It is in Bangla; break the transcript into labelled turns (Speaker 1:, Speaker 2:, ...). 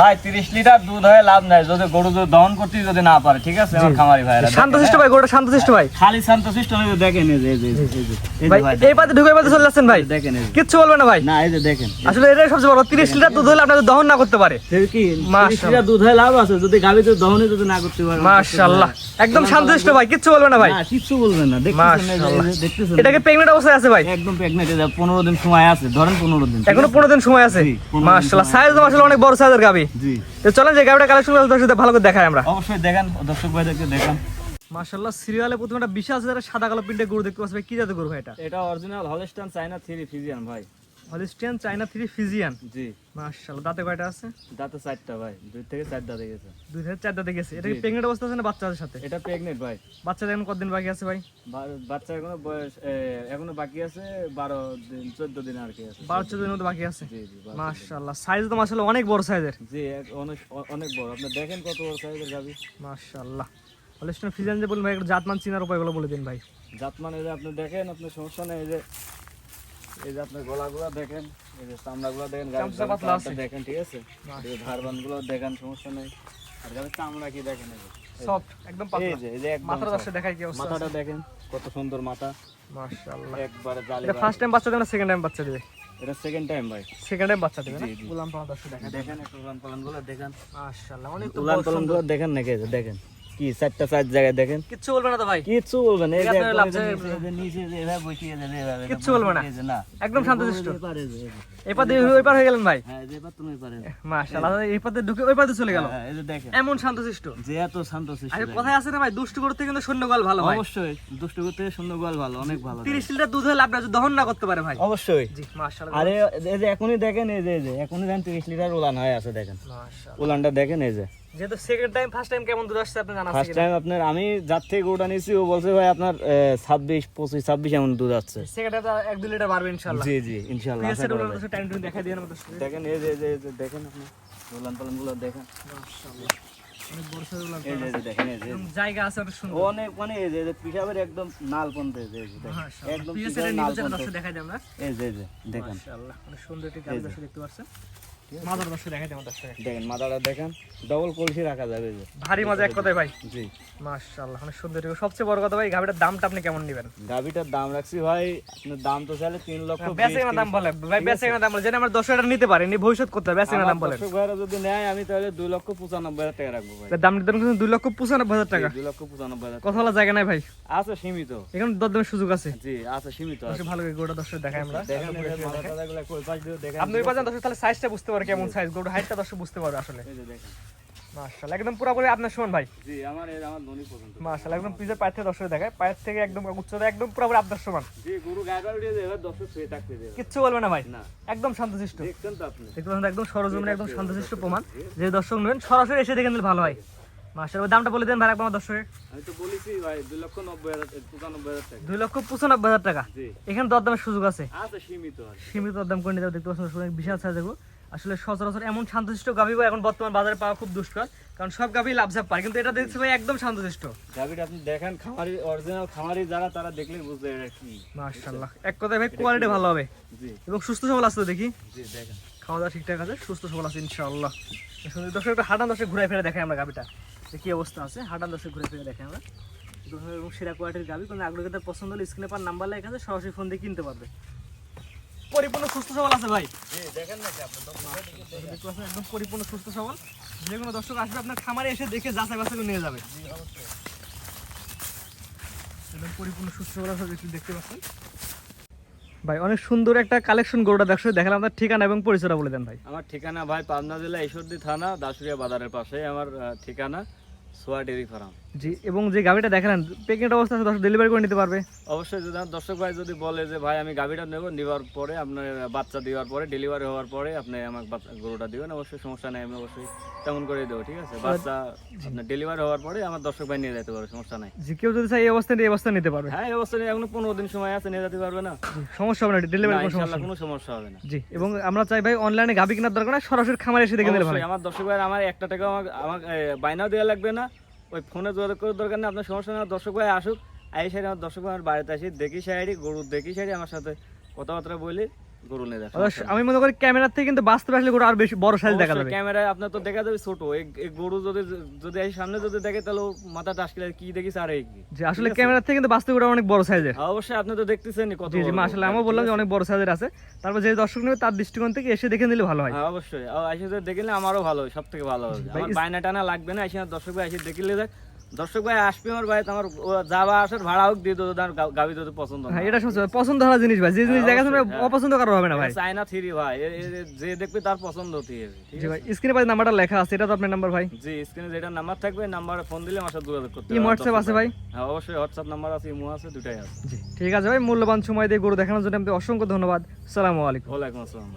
Speaker 1: ভাই তিরিশ লিটার দুধ হয়ে লাভ নাই। যদি গরু দুধ দহন করতে যদি না পারে ঠিক আছে? আমার খামারি
Speaker 2: শান্তশিষ্ট ভাই গরুটা শান্তশিষ্ট ভাই।
Speaker 1: খালি শান্তশিষ্ট নয় যে দেখেন এই যে এই
Speaker 2: ভাই এই পাতে ঢুকে পাতে চলে যাচ্ছেন ভাই?
Speaker 1: দেখেন
Speaker 2: কিচ্ছু বলবে না ভাই।
Speaker 1: না এই যে দেখেন
Speaker 2: আসলে এটাই সবচেয়ে বড় তিরিশ লিটার দুধ হলে আপনাদের দহন না করতে পারে।
Speaker 1: কি?
Speaker 2: মাশাআল্লাহ।
Speaker 1: তিরিশ লিটার দুধ হয়ে লাভ আছে যদি গাভী দুধ দহনে যদি না করতে পারে
Speaker 2: মাশাআল্লাহ। একদম শান্তশিষ্ট ভাই কিচ্ছু বলবে না ভাই।
Speaker 1: না কিচ্ছু বলবেন না দেখতেছেন
Speaker 2: এটাকে অবস্থায় আছে ভাই।
Speaker 1: একদম এটা পনেরো দিন সময় আছে ধরেন পনেরো দিন
Speaker 2: এখনও
Speaker 1: আছে?
Speaker 2: পনেরো দিন সময় আছে।
Speaker 1: 15
Speaker 2: মাশাআল্লাহ সাইজ তো মাশাআল্লাহ অনেক বড় সাইজের গাবি
Speaker 1: জি।
Speaker 2: তো চলেন যে গাবিটা কালেকশন করে দর্শকদের ভালো করে দেখাই আমরা।
Speaker 1: অবশ্যই দেখেন দর্শক ভাইদেরকে দেখান।
Speaker 2: মাশাআল্লাহ সিরিয়ালে প্রথমে একটা বিশাল সাদা কালো প্রিন্টের গরু দেখতে পাচ্ছি ভাই। কি জাতের গরু ভাই এটা?
Speaker 1: এটা original Holstein China three Friesian ভাই।
Speaker 2: হলিস্টিয়ান চাইনা থ্রি ফিজিয়ান
Speaker 1: জি।
Speaker 2: মাশাআল্লাহ দাঁতে কয়টা আছে?
Speaker 1: দাঁতে চারটা ভাই দুই থেকে চার দাঁতে গেছে।
Speaker 2: দুই থেকে চার দাঁতে গেছে। এটা কি প্রেগনেন্ট অবস্থা আছে না বাচ্চাদের সাথে?
Speaker 1: এটা প্রেগনেন্ট ভাই।
Speaker 2: বাচ্চা এখন কতদিন বাকি আছে ভাই?
Speaker 1: বাচ্চা এখনও বয়স এখনও বাকি আছে বারো দিন চোদ্দ দিন আর কি আছে।
Speaker 2: বারো চোদ্দ দিনের মতো বাকি আছে?
Speaker 1: জি জি
Speaker 2: মাশাআল্লাহ সাইজ তো মাশাআল্লাহ অনেক বড় সাইজের
Speaker 1: জি অনেক অনেক বড়। আপনি দেখেন কত বড় সাইজের গাভি।
Speaker 2: মাশাআল্লাহ। হলিস্টিয়ান ফিজিয়ান যে বলুন ভাই একটু জাতমান চিনার উপায়গুলো বলে দিন ভাই।
Speaker 1: জাতমান এই যে আপনি দেখেন আপনার সমস্যা নেই এই যে এই যে আপনার গলাগুলো দেখেন এই যে চামড়াগুলো দেখেন
Speaker 2: পাতলা আছে।
Speaker 1: দেখেন ঠিক আছে? এই যে ধারবানগুলো দেখেন সমস্যা নেই। আর চামড়া কি দেখেন এই
Speaker 2: সফট একদম
Speaker 1: এই যে এই যে একদম
Speaker 2: মাথাটা
Speaker 1: soft।
Speaker 2: দেখাই কি অবস্থা
Speaker 1: মাথাটা দেখেন কত সুন্দর মাথা।
Speaker 2: মাশাআল্লাহ।
Speaker 1: একবারে জালি
Speaker 2: এটা ফার্স্ট টাইম বাচ্চা দেবে না সেকেন্ড টাইম বাচ্চা দেবে?
Speaker 1: এটা সেকেন্ড টাইম ভাই।
Speaker 2: সেকেন্ড টাইম বাচ্চা দেবে না?
Speaker 1: দেখেন একটু উলান দেখেন।
Speaker 2: মাশাআল্লাহ অনেক
Speaker 1: উলান বড়গুলো দেখেন নাকি? দেখেন। কি চারটা চার জায়গায় দেখেন?
Speaker 2: কিচ্ছু বলবে না তো ভাই।
Speaker 1: কিচ্ছু এই যে নিচে- নিচে যে এভাবে বসিয়ে দেন, এভাবে
Speaker 2: কিচ্ছু বলবে না।
Speaker 1: না।
Speaker 2: একদম শান্তশিষ্ট। এপার দিয়ে ওই পার হয়ে গেলেন ভাই।
Speaker 1: হ্যাঁ এই তুমি পারেন
Speaker 2: মাশাআল্লাহ এই পাতে ঢুকে ওই পাতে চলে গেল।
Speaker 1: হ্যাঁ, এই যে দেখেন।
Speaker 2: এমন শান্তশিষ্ট।
Speaker 1: যে এত
Speaker 2: আরে। কথায় আছে না ভাই দুষ্ট করতে কিন্তু সৈন্য গল ভালো ভাই।
Speaker 1: অবশ্যই দুষ্ট করতে সুন্দর গোয়াল ভালো অনেক ভালো
Speaker 2: তিরিশ লিটার দুধ হলে আপনার যদি দহন না করতে পারে ভাই।
Speaker 1: অবশ্যই।
Speaker 2: জি মাশাআল্লাহ।
Speaker 1: আরে এই যে এখনই দেখেন এই যে এই যে এখনই দেখেন তিরিশ লিটার উলান হয়ে আছে দেখেন।
Speaker 2: মাশাআল্লাহ।
Speaker 1: উলানটা দেখেন এই যে।
Speaker 2: যেহেতু সেকেন্ড টাইম ফার্স্ট টাইম কেমন দুধ আসছে আপনি জানা
Speaker 1: ফার্স্ট টাইম আপনার আমি যার থেকে গরুটা নিয়েছি ও বলছে ভাই আপনার ছাব্বিশ পঁচিশ ছাব্বিশ এমন দুধ আছে
Speaker 2: সেকেন্ড টাইম এক দুই লিটার বাড়বে ইনশাআল্লাহ
Speaker 1: জি জি ইনশাল্লাহ।
Speaker 2: টাইম টু দেখাই দিন আমাদের
Speaker 1: দেখেন এই যে দেখেন আপনি উলান পালানগুলো দেখেন
Speaker 2: অনেক জায়গা আছে
Speaker 1: মানে এই যে একদম নাল পন্থে একদম
Speaker 2: আমরা
Speaker 1: এই যে দেখেন
Speaker 2: সুন্দর একটি গাড়ি দেখতে পাচ্ছেন মাদার দর্শক দেখাই দিই আমাদের
Speaker 1: দেখেন মাথাটা দেখেন ডবল কলসি রাখা যাবে যে।
Speaker 2: ভারী মজা এক কথায় ভাই।
Speaker 1: জি।
Speaker 2: মাশাআল্লাহ অনেক সুন্দর সবচেয়ে বড় কথা ভাই গাড়িটার দামটা আপনি কেমন নেবেন?
Speaker 1: গাভিটার দাম রাখছি ভাই আপনার দাম তো চাইলে তিন লক্ষ বিশ,
Speaker 2: দাম বলে ভাই বেচে দাম বলে যেন আমার দশ হাজার নিতে পারে ভবিষ্যৎ করতে হবে বেচে দাম বলেন।
Speaker 1: দর্শক ভাইরা যদি নেয় আমি তাহলে দুই লক্ষ পঁচানব্বই হাজার টাকা রাখব ভাই।
Speaker 2: দাম নির্ধারণ করেছেন দুই লক্ষ হাজার টাকা।
Speaker 1: লক্ষ হাজার
Speaker 2: কথা বলা জায়গা নাই ভাই।
Speaker 1: আছে সীমিত।
Speaker 2: এখানে দরদামের সুযোগ আছে।
Speaker 1: জি আছে সীমিত আছে।
Speaker 2: ভালো করে গোটা দর্শক দেখাই আমরা।
Speaker 1: দেখেন এই যে মাথা টাথাগুলো কই পাশ দিয়ে দেখেন।
Speaker 2: আপনি ওই পাচ্ছেন দর্শক তাহলে সাইজটা বুঝতে পারে কেমন সাইজ গোটা হাইটটা দর্শক বুঝতে পারবে আসলে।
Speaker 1: এই যে দেখেন।
Speaker 2: মাশাআল্লাহ একদম পুরোপুরি আপনার শোন ভাই।
Speaker 1: জি আমার এই আমার পছন্দ
Speaker 2: মাশাআল্লাহ একদম পিজের পায়ের থেকে দর্শক দেখায়। পায়ের থেকে একদম উচ্চতা একদম পুরোপুরি আপনার সমান।
Speaker 1: জি গরু এবার দর্শক শুয়ে থাকতে দেবে।
Speaker 2: কিচ্ছু বলবে না ভাই।
Speaker 1: না।
Speaker 2: একদম শান্তশিষ্ট।
Speaker 1: দেখছেন তো আপনি।
Speaker 2: দেখতে পাচ্ছেন একদম সরজমিনে একদম শান্তশিষ্ট প্রমাণ। যে দর্শক নেবেন সরাসরি এসে দেখে নিলে ভালো হয়। মাশাআল্লাহ দামটা বলে দেন ভাই একবার আমার
Speaker 1: আমি তো বলেছি ভাই দুই লক্ষ নব্বই হাজার পঁচানব্বই হাজার টাকা।
Speaker 2: দুই লক্ষ পঁচানব্বই হাজার টাকা।
Speaker 1: জি।
Speaker 2: এখানে দরদামের সুযোগ আছে।
Speaker 1: আছে সীমিত আছে।
Speaker 2: সীমিত দরদাম করে নিতে দেখতে পাচ্ছেন বিশাল সাইজ দেখো আসলে সচরাচর এমন শান্তশিষ্ট গাভী এখন বর্তমান বাজারে পাওয়া খুব দুষ্কর কারণ সব গাভী লাভঝাপ পায় কিন্তু এটা দেখছি ভাই একদম শান্তশিষ্ট।
Speaker 1: গাভিটা আপনি দেখেন খামারি অরিজিনাল খামারি যারা তারা দেখলেই বুঝবে এটা কি।
Speaker 2: মাশাআল্লাহ। এক কথায় ভাই কোয়ালিটি ভালো হবে।
Speaker 1: জি।
Speaker 2: এবং সুস্থ সবল আছে দেখি?
Speaker 1: জি দেখেন।
Speaker 2: খাওয়া দাওয়া ঠিকঠাক আছে সুস্থ সবল আছে ইনশাআল্লাহ। সুন্দর দর্শক একটা হাঁটান দর্শক ঘুরে ফিরে দেখাই আমরা গাভিটা। যে কি অবস্থা আছে হাঁটান দর্শক ঘুরে ফিরে দেখাই আমরা। এবং সেরা কোয়ালিটির গাভি কোনো আগ্রহী তার পছন্দ হলে স্ক্রিনে পার নাম্বার লেখা আছে সরাসরি ফোন দিয়ে কিনতে পারবে। পরিপূর্ণ সুস্থ সবল আছে ভাই।
Speaker 1: দেখেন না
Speaker 2: একদম পরিপূর্ণ সুস্থ সবল। যে কোনো দর্শক আসবে আপনার খামারে এসে দেখে যাচাই বাছাই করে নিয়ে যাবে। একদম পরিপূর্ণ সুস্থ সবল আছে দেখতে পাচ্ছেন। ভাই অনেক সুন্দর একটা কালেকশন গরুটা দেখছ দেখালাম আপনার ঠিকানা এবং পরিচয়টা বলে দেন ভাই।
Speaker 1: আমার ঠিকানা ভাই পাবনা জেলা ঈশ্বরদী থানা দাসুরিয়া বাজারের পাশে আমার ঠিকানা। সোয়া ডেরি ফার্ম
Speaker 2: জি এবং যে গাভিটা দেখালেন প্রেগনেন্ট অবস্থা আছে দর্শক ডেলিভারি করে নিতে পারবে।
Speaker 1: অবশ্যই যদি দর্শক ভাই যদি বলে যে ভাই আমি গাভিটা নেব নেওয়ার পরে আপনার বাচ্চা দেওয়ার পরে ডেলিভারি হওয়ার পরে আপনি আমাকে গরুটা দিবেন অবশ্যই সমস্যা নেই আমি অবশ্যই তেমন করে দেবো ঠিক আছে? বাচ্চা আপনার ডেলিভারি হওয়ার পরে আমার দর্শক ভাই নিয়ে যেতে পারে সমস্যা নাই।
Speaker 2: যে কেউ যদি চাই এই অবস্থায় এই অবস্থা নিতে পারবে।
Speaker 1: হ্যাঁ এই অবস্থা নিয়ে এখনও পনেরো দিন সময় আছে নিয়ে যেতে পারবে না?
Speaker 2: সমস্যা হবে না
Speaker 1: না,
Speaker 2: ডেলিভারি কোনো সমস্যা নেই।
Speaker 1: হবে না।
Speaker 2: জি এবং আমরা চাই ভাই অনলাইনে গাভি কেনার দরকার নাই সরাসরি খামারে এসে দেখে নিলে ভালো
Speaker 1: আমার দর্শক ভাই আমার একটা টাকা আমার আমার বাইনাও দেওয়া লাগবে না ওই ফোনে যোগাযোগ করার দরকার নেই, আপনার সমস্যা নেই, দর্শক ভাই আসুক আই সাইড আমার দর্শক ভাই, আমার বাড়িতে আসি, দেখি সাইডি গরু দেখি সাইডি আমার সাথে কথাবার্তা বলি। গরু নিয়ে
Speaker 2: আমি মনে করি ক্যামেরার থেকে কিন্তু বাস্তবে আসলে গরু আর বেশি বড় সাইজ দেখা যাবে।
Speaker 1: ক্যামেরায় আপনার তো দেখা যাবে ছোট। এই গরু যদি যদি এই সামনে যদি দেখে তাহলে মাথা টাসকিলে কি দেখিস আর এই
Speaker 2: যে আসলে ক্যামেরার থেকে কিন্তু বাস্তবে গরু অনেক বড় সাইজের
Speaker 1: অবশ্যই আপনি তো দেখতেছেন কত
Speaker 2: জি জি
Speaker 1: বড়।
Speaker 2: আমিও বললাম যে অনেক বড় সাইজের আছে। তারপর যে দর্শক নেবে তার দৃষ্টিকোণ থেকে এসে দেখে নিলে ভালো হয়।
Speaker 1: হ্যাঁ অবশ্যই। এসে যদি দেখিলে আমারও ভালো সব থেকে ভালো হবে। আমার বায়না টানা লাগবে না এসে দর্শক এসে দেখিলে দেখ দর্শক ভাই আসবে আমার ভাই আমার ও যাওয়া আসার ভাড়া হোক দিয়ে দেবো তার গা- গাভী পছন্দ
Speaker 2: হ্যাঁ এটা সবচেয়ে পছন্দ হওয়ার জিনিস ভাই যে জিনিস
Speaker 1: হ্যাঁ,
Speaker 2: দেখা
Speaker 1: হ্যাঁ।
Speaker 2: অপছন্দ করা হবে না ভাই।
Speaker 1: চায়না থ্রি ভাই যে দেখবে তার পছন্দ হতে
Speaker 2: জি ভাই স্ক্রিনে পাই নাম্বারটা লেখা আছে এটা তো আপনার নাম্বার ভাই।
Speaker 1: জি স্ক্রিনে যেটা নাম্বার থাকবে নাম্বারে ফোন দিলে আমার সাথে যোগাযোগ করতে
Speaker 2: কি হোয়াটসঅ্যাপ আছে ভাই।
Speaker 1: হ্যাঁ অবশ্যই হোয়াটসঅ্যাপ নাম্বার আছে ইমো আছে দুটাই আছে।
Speaker 2: জি ঠিক আছে ভাই মূল্যবান সময় দিয়ে গরু দেখানোর জন্য আপনি অসংখ্য ধন্যবাদ। সালামু আলাইকুম।
Speaker 1: ওয়ালাইকুম আসসালাম।